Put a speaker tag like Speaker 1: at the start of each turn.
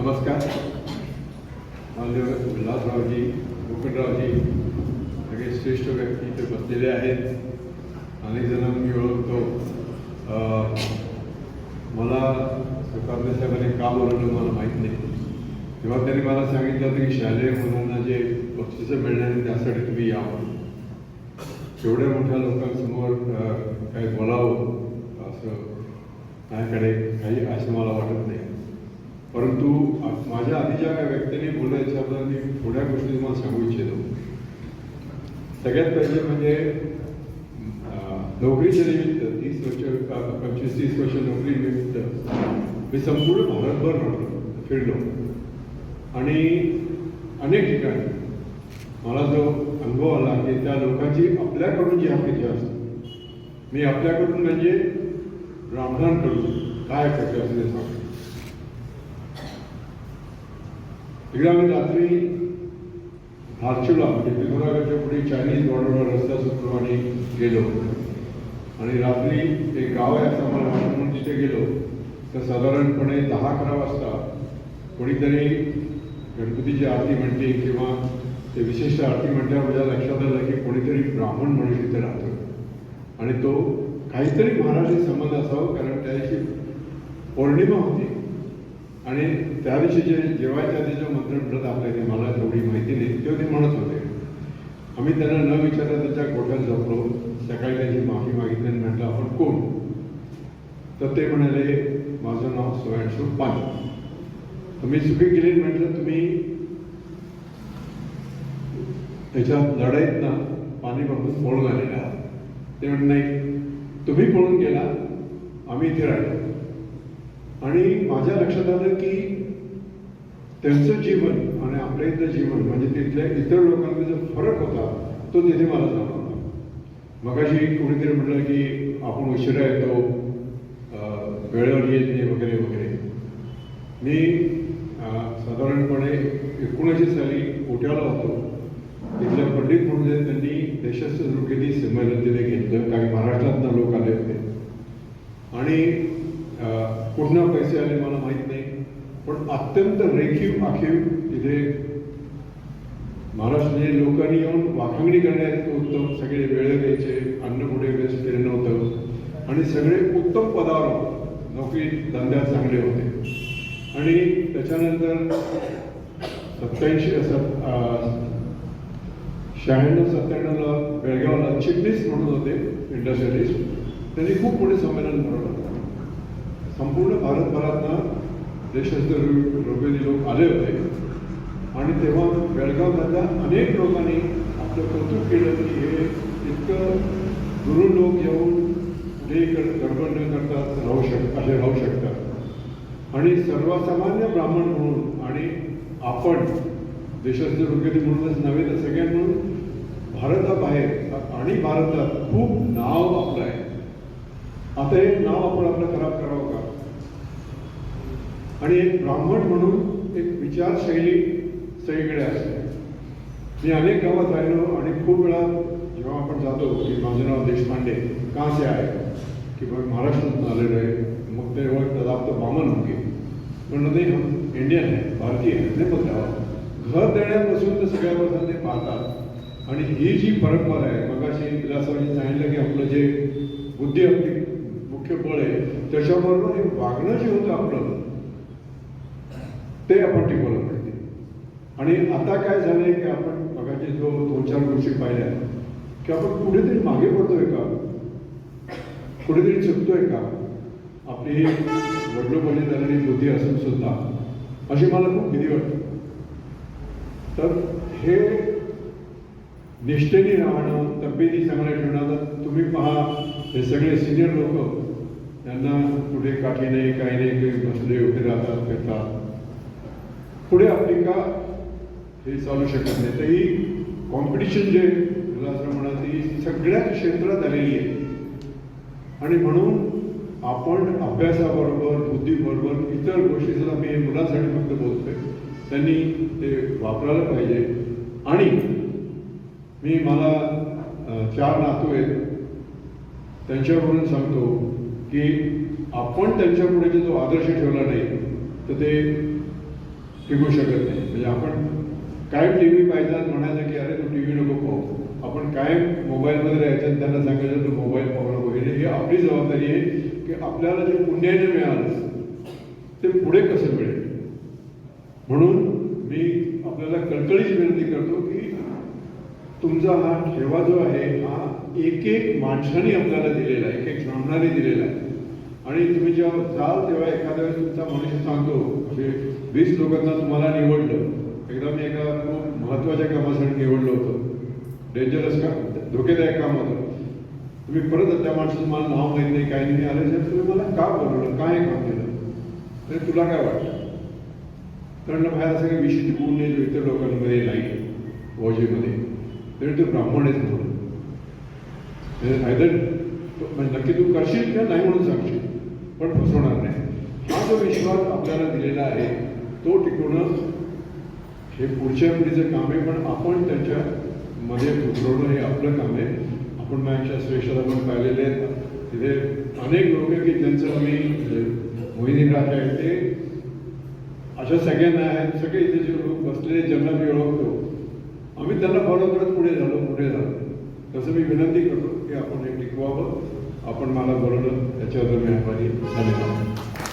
Speaker 1: नमस्कार. माननीय विलासरावजी मुकुंदरावजी सगळे श्रेष्ठ व्यक्ती इथे बसलेले आहेत. अनेक जण मी ओळखतो. मला सुकांत साहेबांनी का बोलवलं मला माहीत नाही. तेव्हा त्यांनी मला सांगितलं होतं की शालेय मुलांना जे बक्षिसं मिळणार आहे त्यासाठी तुम्ही यावं एवढ्या मोठ्या लोकांसमोर अं, काही बोलावं असं माझ्याकडे काही असं मला वाटत नाही परंतु आ- माझ्या आधी ज्या काही व्यक्तींनी बोलायच्या होत्या मी थोड्या गोष्टी तुम्हाला सांगू इच्छितो. सगळ्यात पहिले म्हणजे अं, नोकरीच्या निमित्त तीस वर्ष पंचवीस तीस वर्ष नोकरी निमित्त मी संपूर्ण भारतभर राहिलो फिरलो. आणि अनेक ठिकाणी मला जो अनुभव आला की त्या लोकांची आपल्याकडून जी अपेक्षा असते मी आपल्याकडून म्हणजे ब्राह्मणांकडून काय अपेक्षा असते सांगतो. एकदा आम्ही रात्री मार्चला म्हणजे पिंपरागडच्या पुढे चायनीज बॉर्डरवर रस्ता सुप्रमाणे गेलो. आणि रात्री एक गाव आहे असं आम्हाला वाटत म्हणून तिथे गेलो तर साधारणपणे दहा अकरा वाजता कोणीतरी गणपतीची आरती म्हणते किंवा ते विशिष्ट आरती म्हटल्यावर माझ्या लक्षात आलं की कोणीतरी ब्राह्मण म्हणून तिथे राहतो. आणि तो काहीतरी महाराष्ट्री संबंध असावा कारण त्याची पौर्णिमा होती. आणि त्याविषयी जे जेवायच्या आधी जो मंत्रण म्हणत आपल्या ते मला तेवढी माहिती नाही तेव्हा ते म्हणत होते. आम्ही त्यांना न विचारता त्यांच्या गोठ्यात जपलो सकाळी त्यांची माफी मागितली आणि म्हटलं आपण कोण? तर ते म्हणाले माझं नाव सोयांशू पान तर मी चुकी केली म्हटलं तुम्ही त्याच्या लढाईत ना पाणी बघून पळून आलेले आहात. ते म्हणत नाही तुम्ही पळून गेला आम्ही इथे राहिलो. आणि माझ्या लक्षात आलं की त्यांचं जीवन आणि आपल्या इथलं जीवन म्हणजे तिथल्या इतर लोकांमध्ये जो फरक होता तो तिथे मला जाणवला. मगाशी कोणीतरी म्हटलं की आपण उशिरा येतो वेळेवर येत नाही वगैरे वगैरे. मी साधारणपणे एकोणऐंशी साली कोट्याला होतो. तिथल्या पंडित म्हणून त्यांनी देशस्थ द्रुपदी संमेलन तिथे घेतलं काही महाराष्ट्रातनं लोक आले होते. आणि कुठनं पैसे आले मला माहीत नाही. पण अत्यंत रेखीव आखीव तिथे महाराष्ट्राने लोकांनी येऊन वाखांगणी करण्यात उत्तम सगळे वेळ द्यायचे अन्न कुठे वेस्ट केलं नव्हतं आणि सगळे उत्तम पदावर नोकरी धंद्यात चांगले होते. आणि त्याच्यानंतर सत्याऐंशी शहाण्णव सत्त्याण्णवला बेळगावला चिटणीस म्हणून होते इंडस्ट्रियलिस्ट. त्यांनी खूप मोठे संमेलन भरवलं. संपूर्ण भारतभरातनं देशस्थ रोगवेदी लोक आले होते. आणि तेव्हा बेळगावमधल्या अनेक लोकांनी आपलं कौतुक केलं की हे इतकं गुरु लोक येऊन कुठेही कर- गडबड न करता राहू शक असे राहू शकतात. आणि सर्वसामान्य ब्राह्मण म्हणून आणि आपण देशाचे रोगवेदी म्हणूनच नव्हे तर सगळ्यां म्हणून भारताबाहेर आणि भारतात खूप नाव आपलं आहे. आता हे नाव आपण आपलं खराब करावं का? आणि एक ब्राह्मण म्हणून एक विचारशैली सगळीकडे असते. मी अनेक गावात राहिलो आणि खूप वेळा जेव्हा आपण जातो की माझं नाव देशपांडे का से आहे? की मग महाराष्ट्रातून आलेलो आहे. मग ते आप आपलं बामन होते. पण नाही हम इंडियन आहे भारतीय आहे नाही मग घर देण्यापासून ते सगळ्या ते पाहतात. आणि ही जी परंपरा आहे मगाशी विलासरावजी सांगितलं की आपलं जे बुद्धी आपली मुख्य बळ आहे त्याच्याबरोबर हे वागणं जे होतं आपलं ते आपण टिकवलं पाहिजे. आणि आता काय झालंय की आपण मगाशी जो दोन चार गोष्टी पाहिल्या की आपण कुठेतरी मागे पडतोय का? कुठेतरी चुकतोय का? आपली वडलोपणी झालेली बुद्धी असून सुद्धा अशी मला खूप भीती वाटते. तर हे निष्ठेने राहणं तब्येती चांगल्या ठेवणं तुम्ही पहा हे सगळे सिनियर लोक त्यांना कुठे काठी नाही काही नाही काही बसले उभे राहतात करतात पुढे आपली का हे चालू शकत नाही. तर ही कॉम्पिटिशन जे प्रमाणात म्हणा सगळ्या क्षेत्रात आलेली आहे. आणि म्हणून आपण अभ्यासाबरोबर बुद्धीबरोबर इतर गोष्टी सुद्धा मी हे मुलांसाठी फक्त बोलतोय त्यांनी ते वापरायला पाहिजे. आणि मी मला चार नातू आहेत. त्यांच्यावरून सांगतो की आपण त्यांच्या पुढे जो आदर्श ठेवला नाही तर ते टिकू शकत नाही. म्हणजे आपण कायम टी व्ही पाहिजे म्हणायचं की अरे तू टी व्ही नको पाहू. आपण कायम मोबाईलमध्ये राहायचं आणि त्यांना सांगायचं तू मोबाईल पाहणं वगैरे हे ही आपली जबाबदारी आहे की आपल्याला जे पुण्याने मिळालं ते पुढे कसं मिळेल? म्हणून मी आपल्याला कळकळीची विनंती करतो की तुमचा हा ठेवा जो आहे हा एक एक माणसाने आपल्याला दिलेला आहे एक एक ब्राह्मणाने दिलेला आहे. आणि तुम्ही जेव्हा जाल तेव्हा एखाद्या वेळेस तुमचा मनुष्य सांगतो म्हणजे वीस लोकांना तुम्हाला निवडलं. एकदा मी एका खूप महत्त्वाच्या कामासाठी निवडलं होतं. डेंजरस काम धोकेदायक काम होतं. तुम्ही परत त्या माणसाचं मला नाव माहीत नाही काही नाही. आलं तर तुम्ही मला का बोलवलं? काय काम केलं? तरी तुला काय वाटतं कारण बाहेर असं काही विशिष्ट गुण नाही जो इतर लोकांमध्ये नाही वॉजेमध्ये. तरी तू ब्राह्मण आहेस म्हणून आयदर म्हणजे नक्की तू करशील किंवा नाही म्हणून सांगशील पण फसवणार नाही. हा जो विश्वास आपल्याला दिलेला आहे तो टिकवणं हे पुढच्या पिढीचं काम आहे पण आपण त्याच्या मध्ये उतरवणं हे आपलं काम आहे. आपण माझ्या श्रेष्ठाला पण पाहिलेले आहेत तिथे अनेक लोक की ज्यांचं आम्ही मोहिनी राजा आहेत ते अशा सगळ्यांना आहेत. सगळे इथे जे लोक बसलेले ज्यांना मी ओळखतो. आम्ही त्यांना फॉलो करत पुढे झालो पुढे झालो. तसं मी विनंती करतो. की आपण हे टिकवावं आपण मला बोलवलं त्याच्याबद्दल मी आभारी धन्यवाद.